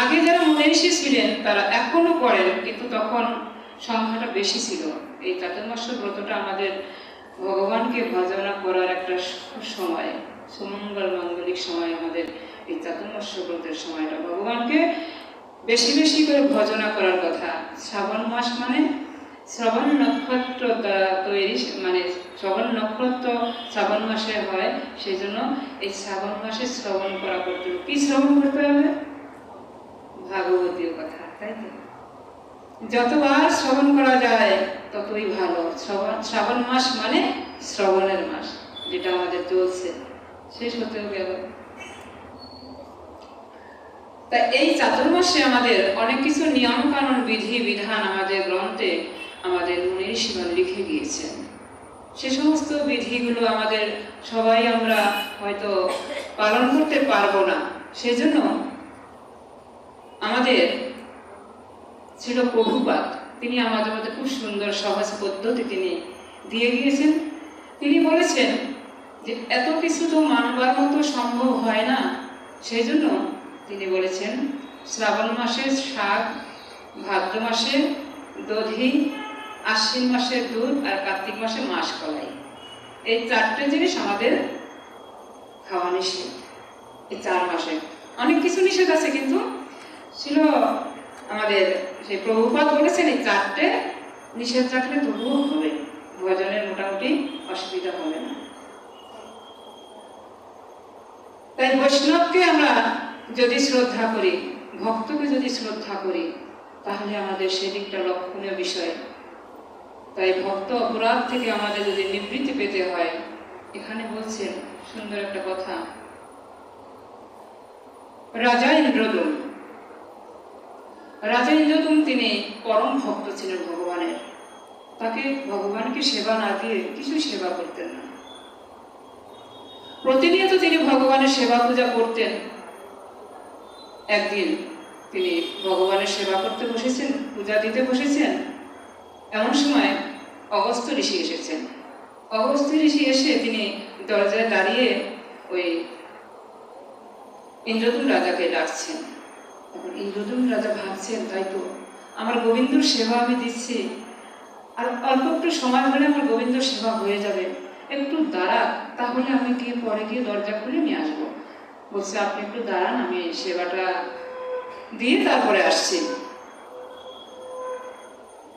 আগে যারা মনীষী ছিলেন তারা এখনও করেন, কিন্তু তখন সংখ্যাটা বেশি ছিল। এই চাতুর্মাস্য ব্রতটা আমাদের ভগবানকে ভজনা করার একটা সময়, সুমঙ্গল মাঙ্গলিক সময় আমাদের এই চাতুর্মাস্য ব্রতের সময়টা। ভগবানকে বেশি বেশি করে ভজনা করার কথা। শ্রাবণ মাস মানে শ্রবণ নক্ষত্র তৈরি মানে শ্রবণ নক্ষত্র শ্রাবণ মাসে হয় সেই জন্য এই শ্রাবণ মাসে শ্রবণ করা করতে হবে। কি শ্রবণ করতে হবে? ভাগবতীয় কথা, তাই তো? যতবার শ্রবণ করা যায়, ততই ভালো। শ্রবণ, শ্রাবণ মাস মানে শ্রবণের মাস, যেটা আমাদের চলছে। শেষ হতেও গেল তা এই চাতুর্মাসে আমাদের অনেক কিছু নিয়ম কানুন বিধি, বিধান আমাদের গ্রন্থে আমাদের মুনির শিবন লিখে গিয়েছেন। সে সমস্ত বিধিগুলো আমাদের সবাই আমরা হয়তো পালন করতে পারব না। সেজন্য আমাদের ছিল প্রভুপাত। তিনি আমাদের মধ্যে খুব সুন্দর সহজ পদ্ধতি তিনি দিয়ে গিয়েছেন। তিনি বলেছেন যে, এত কিছু তো মানবার মতো সম্ভব হয় না। সেই জন্য তিনি বলেছেন, শ্রাবণ মাসে শাক, ভাদ্র মাসে দধি, আশ্বিন মাসে দুধ আর কার্তিক মাসে মাস কলাই। এই চারটে জিনিস আমাদের খাওয়া নিষেধ। এই চার মাসে। অনেক কিছু নিষেধ আছে কিন্তু ছিল আমাদের সেই প্রভুপাত বলেছেন, এই চারটে নিষেধ রাখলে তবুও হবে। ভজনের মোটামুটি অসুবিধা হবে না। তাই বৈষ্ণবকে আমরা যদি শ্রদ্ধা করি, ভক্তকে যদি শ্রদ্ধা করি, তাহলে আমাদের সেদিকটা লক্ষণীয় বিষয়। তাই ভক্ত অপরাধ থেকে আমাদের যদি নিবৃত্তি পেতে হয়, এখানে বলছেন সুন্দর একটা কথা। রাজা ইন্দ্রদুম রাজা ইন্দ্রদুম তিনি পরম ভক্ত ছিলেন ভগবানের। তাকে ভগবানকে সেবা না দিয়ে কিছু সেবা করতেন না। প্রতিনিয়ত তিনি ভগবানের সেবা পূজা করতেন। একদিন তিনি ভগবানের সেবা করতে বসেছেন, পূজা দিতে বসেছেন। এমন সময় অগস্ত্য ঋষি এসেছেন। অগস্ত্য ঋষি এসে তিনি দরজায় দাঁড়িয়ে ওই ইন্দ্রদুম রাজাকে ডাকছেন। ইন্দ্রদুম রাজা ভাবছেন, তাই তো? আমার গোবিন্দর সেবা আমি দিচ্ছি। আর অল্প একটু সময় হলে আমার গোবিন্দর সেবা হয়ে যাবে। একটু দাঁড়া, তাহলে আমি গিয়ে পরে গিয়ে দরজা খুলে নিয়ে আসব। বলছে, আপনি একটু দাঁড়ান, আমি সেবাটা দিয়ে তারপরে আসছি।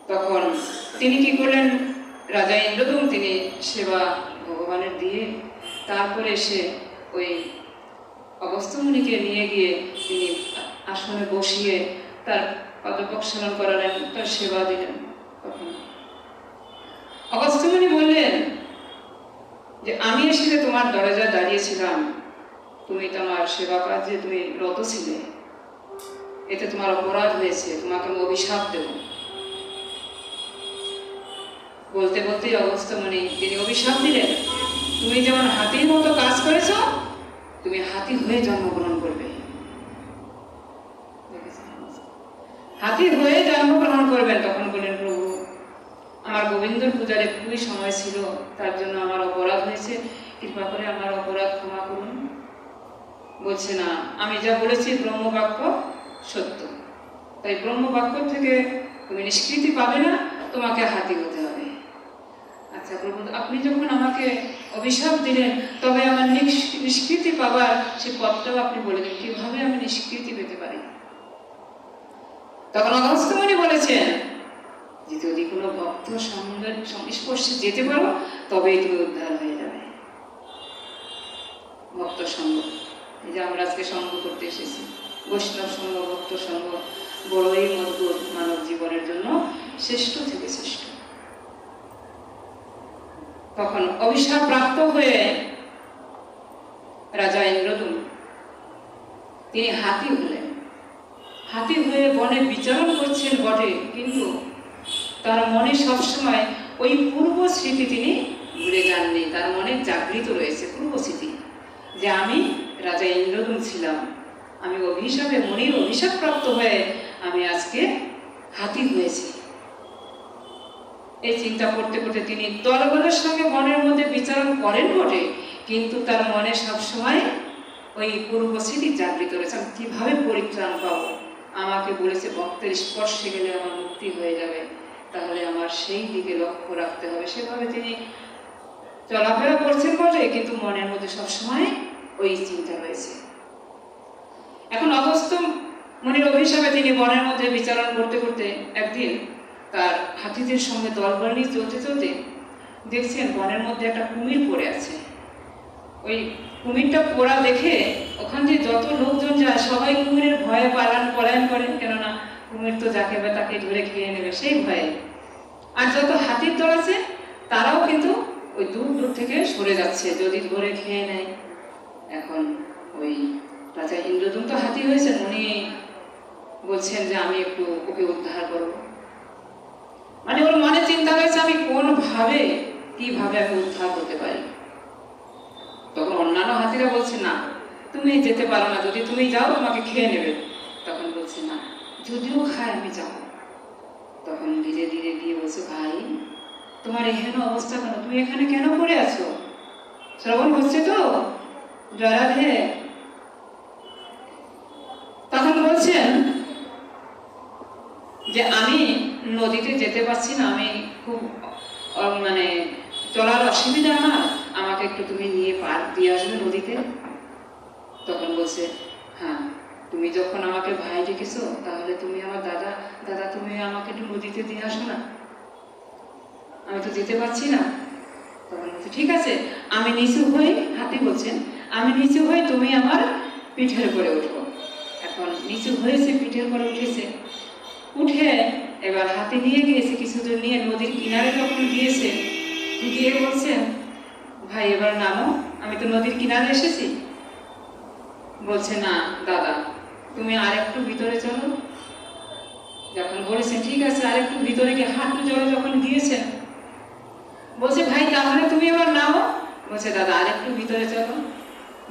তখন তিনি কি করলেন? রাজা ইন্দ্রদম তিনি সেবা ভগবানের দিয়ে তারপরে এসে ওই অগস্ত্যমুনিকে নিয়ে গিয়ে তিনি আসনে বসিয়ে তার পদপক্ষালন করালেন, তার সেবা দিলেন তখন। অগস্ত্যমুনি বললেন যে, আমি এসে তোমার দরজায় দাঁড়িয়েছিলাম। তুমি তোমার সেবা কাজে, তুমি রত ছিলে। এতে তোমার অপরাধ হয়েছে, তোমাকে আমি অভিশাপ দেব। বলতে বলতেই অগস্ত্যমণি, তিনি অভিশাপ দিলেন, তুমি যেমন হাতির মতো কাজ করেছ, তুমি হাতি হয়ে জন্মগ্রহণ করবে। হাতি হয়ে জন্মগ্রহণ করবেন তখন বললেন প্রভু, আমার গোবিন্দর পূজার একটুই সময় ছিল, তার জন্য আমার অপরাধ হয়েছে। কৃপা করে আমার অপরাধ ক্ষমা করুন। বলছে, না, আমি যা বলেছি ব্রহ্মবাক্য সত্য। তাই ব্রহ্মবাক্য থেকে তুমি নিষ্কৃতি পাবে না, তোমাকে হাতি হতে হবে। আচ্ছা প্রভু, আপনি যখন আমাকে অভিশাপ দিলেন, তবে আমার নিষ্- নিষ্কৃতি পাবার সে পথটাও আপনি বলে দিন কীভাবে আমি নিষ্কৃতি পেতে পারি? তখন অগস্ত্যমণি বলেছেন, যে যদি কোনো ভক্ত সংস্পর্শে যেতে পারো তবেই তুমি উদ্ধার হয়ে যাবে। ভক্ত সঙ্গ এই যে আমরা আজকে সঙ্গ করতে এসেছি, বৈষ্ণব সঙ্গ ভক্ত সঙ্গ বড়ই মজবুত মানব জীবনের জন্য শ্রেষ্ঠ থেকে শ্রেষ্ঠ। তখন অভিশাপ প্রাপ্ত হয়ে রাজা ইন্দ্রদুম তিনি হাতি হলেন। হাতি হয়ে বনে বিচরণ করছেন বটে, কিন্তু তার মনে সবসময় ওই পূর্ব স্মৃতি তিনি ভুলে যাননি। তার মনে জাগৃত রয়েছে পূর্ব স্মৃতি, যে আমি রাজা ইন্দ্রদুম ছিলাম। আমি অভিশাপে মনির অভিশাপ প্রাপ্ত হয়ে আমি আজকে হাতি হয়েছি। এই চিন্তা করতে করতে তিনি দলবলের সঙ্গে মনের মধ্যে বিচারণ করেন বটে, কিন্তু তার মনে সবসময় ওই পূর্ব স্মৃতি জাগৃত রয়েছে। আমি কীভাবে পরিত্রাণ পাবো? আমাকে বলেছে ভক্তের স্পর্শে গেলে আমার মুক্তি হয়ে যাবে। তাহলে আমার সেই দিকে লক্ষ্য রাখতে হবে। সেভাবে তিনি চলাফেরা করছেন বটে, কিন্তু মনের মধ্যে সবসময় ওই চিন্তা রয়েছে। এখন অগস্ত মনির অভিশাপে তিনি বনের মধ্যে বিচারণ করতে করতে একদিন তার হাতিদের সঙ্গে দলবল নিয়ে চলতে চলতে দেখছেন বনের মধ্যে একটা কুমির পড়ে আছে। ওই কুমিরটা পোড়া দেখে ওখান দিয়ে যত লোকজন যায়, সবাই কুমিরের ভয়ে পালান, পলায়ন করেন। কেননা কুমির তো যাকে বা তাকে ধরে খেয়ে নেবে, সেই ভয়ে। আর যত হাতির দল আছে, তারাও কিন্তু ওই দূর দূর থেকে সরে যাচ্ছে, যদি ধরে খেয়ে নেয়। এখন ওই রাজা ইন্দ্রদুম তো হাতি হয়েছেন উনি বলছেন যে আমি একটু ওকে উদ্ধার করব। মানে ওর মনে চিন্তা হয়েছে আমি কোন ভাবে কীভাবে আমি উদ্ধার করতে পারি। তখন অন্যান্য হাতিরা বলছে, না, তুমি যেতে পারো না, যদি তুমি যাও, তোমাকে খেয়ে নেবে। তখন বলছে, না, যদিও খায়, আমি যাব। তখন ধীরে ধীরে গিয়ে বলছে, ভাই, তোমার এহেন অবস্থা কেন? তুমি এখানে কেন পড়ে আছো? শ্রবণ হচ্ছে তো জয়াধে তখন বলছেন যে, আমি নদীতে যেতে পারছি না, আমি খুব মানে চলার অসুবিধা আমার। আমাকে একটু তুমি নিয়ে পার দিয়ে আসবে নদীতে? তখন বলছে হ্যাঁ তুমি যখন আমাকে ভাই ডেকেছো, তাহলে তুমি আমার দাদা দাদা তুমি আমাকে একটু নদীতে দিয়ে আসো না। আমি তো যেতে পারছি না। তখন বলছে, ঠিক আছে, আমি নিচু হয়ে, হাতে বলছেন আমি নিচু হয়ে তুমি আমার পিঠের উপরে উঠবো এখন নিচু হয়েছে পিঠের উপরে উঠেছে। উঠে এবার হাতে নিয়ে গিয়েছে কিছু নিয়ে নদীর কিনারে যখন গিয়েছে। গিয়ে বলছেন ভাই, এবার নামো। আমি তো নদীর কিনারে এসেছি। বলছে, না, দাদা, তুমি আর একটু ভিতরে চলো। যখন বলেছেন ঠিক আছে, আর একটু ভিতরে গিয়ে হাঁটু জলে যখন গিয়েছেন বলছে, ভাই, তাহলে তুমি এবার নামো। বলছে, দাদা, আর একটু ভিতরে চলো।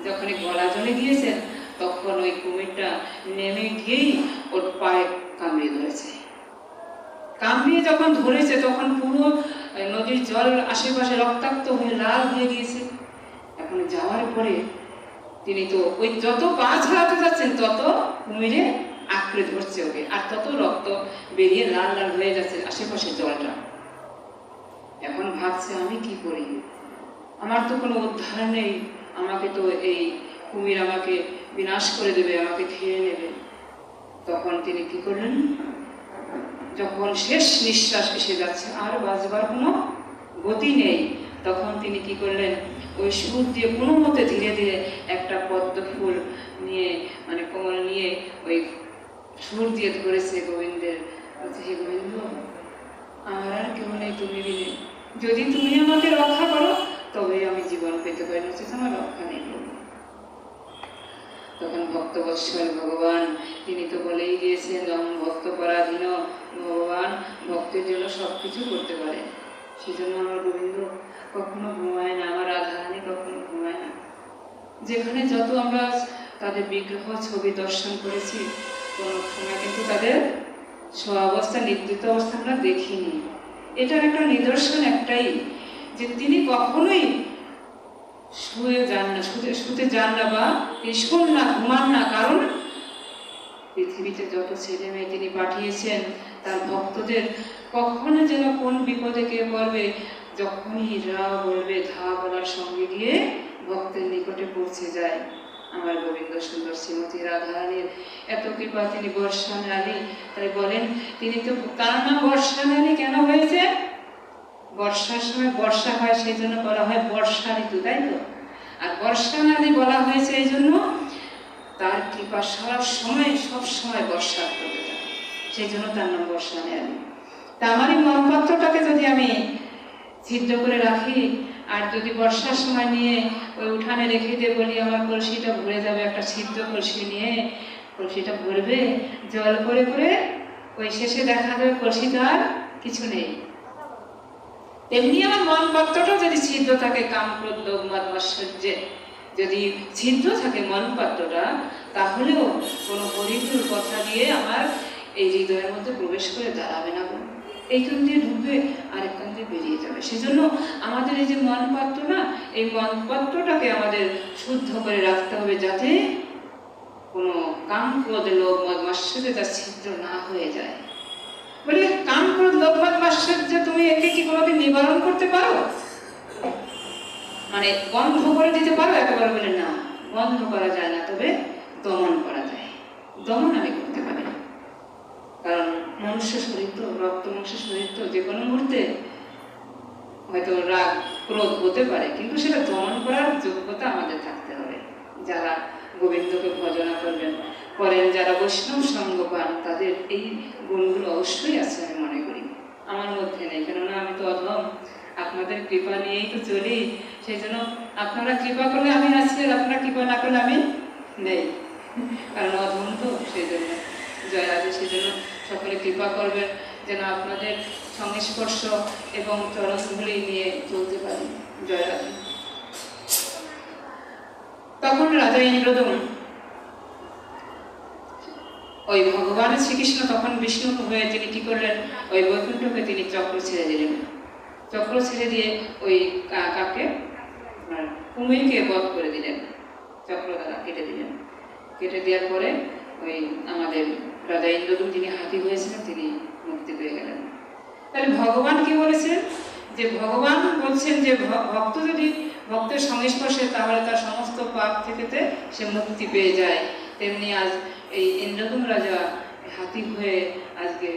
যখন গলা জলে গিয়েছেন তখন ওই কুমিরটা নেমে গিয়েই ওর পায়ে কামড়িয়ে ধরেছে। কামড়িয়ে যখন ধরেছে, তখন পুরো নদীর জল আশেপাশে রক্তাক্ত হয়ে লাল হয়ে গিয়েছে। এখন যাওয়ার পরে তিনি তো ওই যত পা ছাড়াতে যাচ্ছেন, তত কুমিরে আঁকড়ে ধরছে ওকে, আর তত রক্ত বেরিয়ে লাল লাল হয়ে যাচ্ছে আশেপাশে জলটা। এখন ভাবছে, আমি কি করি? আমার তো কোনো উদ্ধার নেই। আমাকে তো এই কুমির আমাকে বিনাশ করে দেবে, আমাকে খেয়ে নেবে। তখন তিনি কি করলেন? যখন শেষ নিঃশ্বাস এসে যাচ্ছে, আর বাঁচবার কোনো গতি নেই। তখন তিনি কি করলেন? ওই সুর দিয়ে কোনো মতে ধীরে ধীরে একটা পদ্ম ফুল নিয়ে মানে কোমল নিয়ে ওই সুর দিয়ে ধরেছে গোবিন্দের হে গোবিন্দ আমার আর কেউ নেই তুমি যদি তুমি আমাকে রক্ষা করো তবে আমি জীবন পেতে পারি নচেত আমার রক্ষা নেই। তখন ভক্ত ভক্তবৎসল ভগবান। তিনি তো বলেই দিয়েছেন, যখন ভক্ত পরাধীন, ভগবান ভক্তের জন্য সব কিছু করতে পারে। সেজন্য আমার গোবিন্দ কখনো ঘুমায় না, আমার রাধারানী কখনো ঘুমায় না। যেখানে যত আমরা তাদের বিগ্রহ, ছবি দর্শন করেছি, কোনো সময় কিন্তু তাদের স্বঅবস্থা নিদ্রিত অবস্থা আমরা দেখিনি। এটার একটা নিদর্শন একটাই, যে তিনি কখনোই শুয়ে যান না, শুতে শুতে যান না বা তিনি না ঘুমান না, কারণ পৃথিবীতে যত ছেলে মেয়ে তিনি পাঠিয়েছেন, তার ভক্তদের কখনো যেন কোন বিপদে কে পড়বে, যখনই রা বলবে, ধা বলার সঙ্গে গিয়ে ভক্তের নিকটে পৌঁছে যায়। আমার গোবিন্দ সুন্দর শ্রীমতী রাধারানীর এত কৃপা তিনি বর্ষা রানী, তাই বলেন, তিনি তো তার নাম বর্ষা রানী কেন হয়েছে? বর্ষার সময় বর্ষা হয় সেই জন্য বলা হয় বর্ষা ঋতু, তাই তো? আর বর্ষা নদী বলা হয়েছে এই জন্য তার কৃপা সারা সময়, সব সময় বর্ষা থাকে সেই জন্য তার নাম বর্ষা নদী তা আমার এই মনপত্রটাকে যদি আমি ছিদ্র করে রাখি, আর যদি বর্ষার সময় নিয়ে ওই উঠানে রেখে দিয়ে বলি, আমার কলসিটা ভরে যাবে একটা ছিদ্র কলসি নিয়ে, কলসিটা ভরবে। জল করে করে ওই শেষে দেখা যাবে কলসিটা কিছু নেই। তেমনি আমার মন পাত্রটাও যদি ছিদ্র থাকে কাম ক্রোধ মদ মাৎসর্যে যদি ছিদ্র থাকে মন পাত্রটা তাহলেও কোনো হরিপুর কথা দিয়ে আমার এই হৃদয়ের মধ্যে প্রবেশ করে দাঁড়াবে না গো। এইখান দিয়ে ঢুকবে আরেকখান দিয়ে বেরিয়ে যাবে সেজন্য আমাদের এই যে মন পাত্র না, এই মন পাত্রটাকে আমাদের শুদ্ধ করে রাখতে হবে যাতে কোনো কাম ক্রোধ লোভ মদ মাস্যতে তার ছিদ্র না হয়ে যায় বলে কাম ক্রোধ লোভ মদ মাস্যর্য তুমি একে কি কোনোদিন নিবারণ করতে পারো মানে বন্ধ করে দিতে পারো, একেবারে বলে না। বন্ধ করা যায় না, তবে দমন করা যায়। দমন আমি করতে পারি। কারণ মনুষ্য শরীর তো, রক্ত মাংস শরীর তো, যে কোনো মুহূর্তে হয়তো রাগ, ক্রোধ হতে পারে, কিন্তু সেটা দমন করার যোগ্যতা আমাদের থাকতে হবে। যারা গোবিন্দকে ভজনা করবেন, করেন যারা বৈষ্ণব সঙ্গ পান, তাদের এই গুণগুলো অবশ্যই আছে আমি মনে করি। আমার মধ্যে নেই, কেননা আমি তো অধম। আপনাদের কৃপা নিয়েই তো চলি। সেই জন্য আপনারা কৃপা করলে আমি আছি, আর আপনারা কৃপা না করলে আমি নেই। কারণ অধম তো, সেই জন্য জয় রাধে সেই জন্য সকলে কৃপা করবেন যেন আপনাদের সংস্পর্শ এবং চরণগুলি নিয়ে চলতে পারি। জয় রাধে। তখন রাজা ইন্দ্রদম ওই ভগবান শ্রীকৃষ্ণ তখন বিষ্ণু হয়ে তিনি কি করলেন? ওই বৈকুণ্ঠকে তিনি চক্র ছেড়ে দিলেন। চক্র ছেড়ে দিয়ে ওই কাকে কুমিরকে বধ করে দিলেন। চক্র দ্বারা কেটে দিলেন। কেটে দেওয়ার পরে ওই আমাদের রাজা ইন্দ্রদম যিনি হাতি হয়েছিলেন, তিনি মুক্তি পেয়ে গেলেন। তাহলে ভগবান কি বলেছেন? যে ভগবান বলছেন যে ভক্ত যদি ভক্তের সংস্পর্শে তাহলে তার সমস্ত পাপ থেকেতে সে মুক্তি পেয়ে যায়। তেমনি আজ এই ইন্দ্রদম রাজা হাতি হয়ে আজকে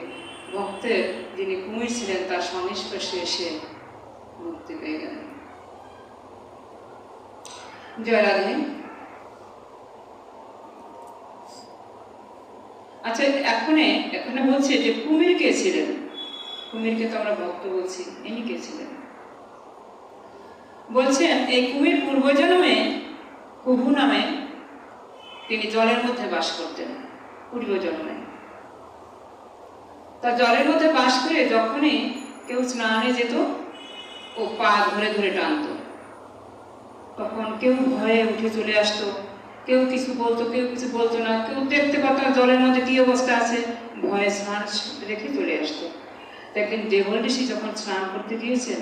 ভক্তের যিনি কুমির ছিলেন তার সংস্পর্শে এসে মুক্তি পেয়ে গেলেন। জয় রাধে। আচ্ছা এখনে, এখানে বলছে যে কুমির কে ছিলেন? কুমিরকে তো আমরা ভক্ত বলছি, ইনি কে ছিলেন? বলছেন, এই কুমির পূর্বজন্মে কুহু নামে তিনি জলের মধ্যে বাস করতেন, পূর্বজন্মে। তা জলের মধ্যে বাস করে যখনই কেউ স্নানে যেত, ও পা ধরে ধরে টানতো। তখন কেউ ভয়ে উঠে চলে আসতো। কেউ কিছু বলতো, কেউ কিছু বলতো না। কেউ দেখতে পারতো না জলের মধ্যে কি অবস্থা আছে। ভয়ে স্নান রেখে চলে আসতো। দেখেন, দেবল ঋষি যখন স্নান করতে গিয়েছেন,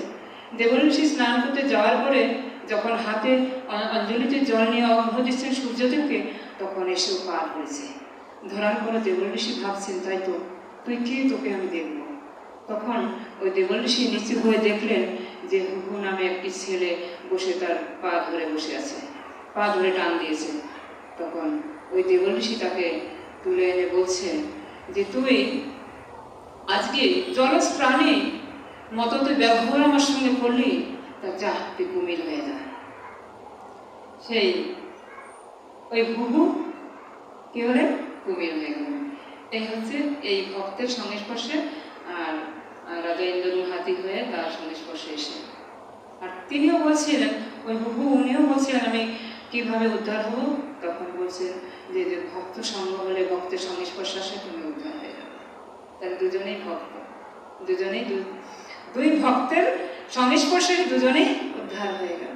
দেবল ঋষি স্নান করতে যাওয়ার পরে যখন হাতে অঞ্জলিতে জল নিয়ে অর্ঘ্য দিচ্ছেন সূর্যদেবকে, তখন এসেও পা ধরেছে। ধরার পরে দেবল ঋষি ভাবছেন, তাই তো তুই কে তোকে আমি দেখব? তখন ওই দেবল ঋষি নিচু হয়ে দেখলেন যে হুহু নামে একটি ছেলে বসে তার পা ধরে বসে আছে। পা ধরে টান দিয়েছে। তখন ওই দেবল তাকে তুলে এনে বলছে যে, তুই আজকে জলজ প্রাণী মতো তুই ব্যবহার আমার সঙ্গে করলি, তা যা, তুই কুমির হয়ে যা। সেই ওই হুহু কি হলে কুমির হয়ে গেল। এই হচ্ছে এই ভক্তের সংস্পর্শে আর রাজা ইন্দ্র হাতি হয়ে তার সংস্পর্শে এসে। আর তিনিও বলছিলেন, ওই হুহু, উনিও বলছিলেন, আমি কীভাবে উদ্ধার হব? তখন বলছেন যে যে ভক্ত সঙ্গ হলে ভক্তের সংস্পর্শে আসে, তুমি উদ্ধার হয়ে যাবে। তাহলে দুজনেই ভক্ত। দুজনেই দুই ভক্তের সংস্পর্শে দুজনেই উদ্ধার হয়ে গেল।